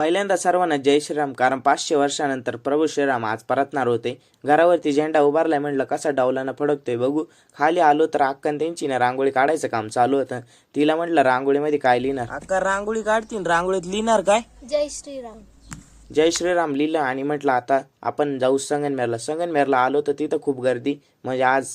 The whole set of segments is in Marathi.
पहिल्यांदा सर्वांना जय श्रीराम कारण पाचशे वर्षानंतर प्रभू श्रीराम आज परतणार होते. घरावरती झेंडा उभारलाय म्हणलं कसा डावलानं फडकतोय बघू. खाली आलो तर अक्कन त्यांची ना रांगोळी काढायचं काम चालू होतं. तिला म्हटलं रांगोळीमध्ये काय लिहिणार? अक्का रांगोळी काढतील रांगोळीत लिहिणार काय? जय श्रीराम. जय श्रीराम लिहिलं आणि म्हटलं आता आपण जाऊ संगनमेरला. संगनमेरला आलो तर तिथं खूप गर्दी. म्हणजे आज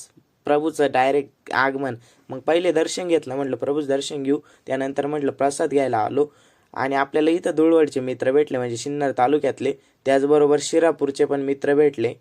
प्रभूचं डायरेक्ट आगमन. मग पहिले दर्शन घेतलं म्हटलं प्रभूचं दर्शन घेऊ. त्यानंतर म्हटलं प्रसाद घ्यायला आलो. आणि आपल्याला इथं धुळवडचे मित्र भेटले म्हणजे सिन्नर तालुक्यातले. त्याचबरोबर शिरापूरचे पण मित्र भेटले.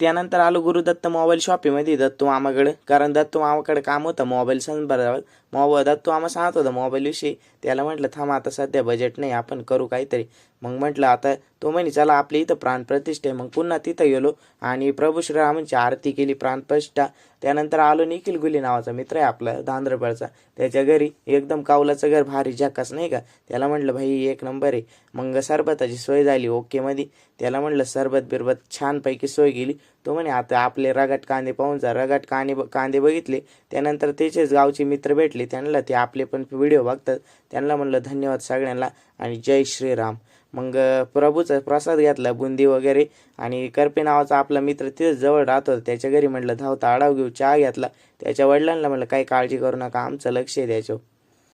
त्यानंतर आलो गुरुदत्त मोबाईल शॉपीमध्ये. दत्तू मामाकडे. कारण दत्तू मामाकडे काम होतं मोबाईल संदर्भात. मोबाईल दत्तू मामा सांगत होता मोबाईलविषयी त्याला म्हटलं थांब आता सध्या बजेट नाही आपण करू काहीतरी. मग म्हटलं आता तो म्हणे चला आपल्या इथं प्राणप्रतिष्ठा आहे मग पुन्हा तिथं गेलो आणि प्रभू श्रीरामांची आरती केली प्राणप्रतिष्ठा त्यानंतर आलो निखिल गुली नावाचा मित्र आहे आपला धांद्रपळचा त्याच्या घरी एकदम कावलाचं घर भारी झकास नाही का? त्याला म्हटलं भाई एक नंबर आहे. मग सरबताची सोय झाली ओके मध्ये. त्याला म्हटलं सरबत बिरबत छानपैकी सोय केली. तो म्हणे आता आपले रगट कांदे पाहून जा. रगट कांदे कांदे बघितले त्यानंतर त्याचेच गावचे मित्र भेटले. त्यांना ते आपले पण व्हिडिओ बघतात. त्यांना म्हणलं धन्यवाद सगळ्यांना आणि जय श्रीराम. मग प्रभूचा प्रसाद घेतला बुंदी वगैरे. आणि करपे नावाचा आपला मित्र तिथेच जवळ राहत. होता त्याच्या घरी म्हटलं धावता आडाव घेऊ. चहा घेतला. त्याच्या वडिलांना म्हटलं काही काळजी करू नका आमचं लक्ष आहे त्याच्यावर.